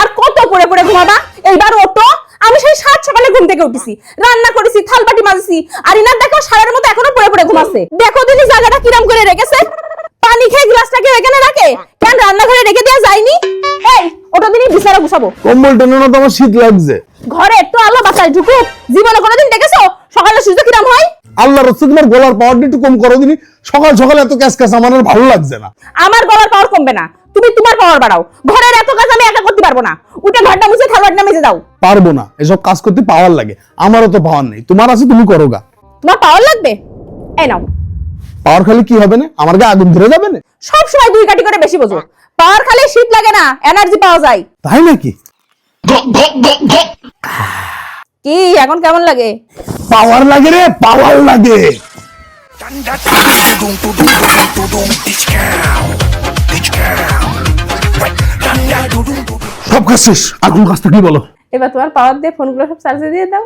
আর কত পড়ে পড়ে ঘুমাবা? এইবার ওটো আমি সেই সাত সকালে ঘুম থেকে উঠেছি। রান্না করেছি থালবাটি মাজছি। আর ইনার দেখো সারার মতো এখনও পড়ে পড়ে ঘুমাচ্ছে। দেখো দিদি জায়গাটা কিরাম করে রেখেছে। পানি খেয়ে গ্লাসটাকে এখানে রাখে। কেন রান্নাঘরে রেখে দেওয়া যায়নি? এই ওটা দিনই বিছানা গুছাবো। কম্বল টেনে না তো আমার শীত লাগছে। ঘরে একটু আলো বাসায় ঢুকুক। জীবনে কোনোদিন দেখেছ? সকালে সূর্য কিরাম হয়? আল্লাহ রসুল তোমার গলার পাওয়ারটা একটু কম করো দিনি। সকাল সকাল এত ক্যাশ ক্যাশ আমার ভালো লাগছে না। আমার গলার পাওয়ার কমবে না। তুমি তোমার পাওয়ার বাড়াও ঘরের এত কাজ আমি একা করতে পারব না উঠে ঘরটা মুছে থালবাটনা মেজে দাও পারব না এসব কাজ করতে পাওয়ার লাগে আমারও তো পাওয়ার নেই তোমার আছে তুমি করো গা তোমার পাওয়ার লাগবে এই নাও পাওয়ার খালি কি হবে না আমার গায়ে আগুন ধরে যাবে না সব সময় দুই কাটি করে বেশি বোঝো পাওয়ার খালি শীত লাগে না এনার্জি পাওয়া যায় তাই নাকি কি এখন কেমন লাগে পাওয়ার লাগে রে পাওয়ার লাগে কাজ শেষ আগুন কাজটা কি বলো? এবার তোমার পাওয়ার দিয়ে ফোনগুলো সব চার্জে দিয়ে দাও।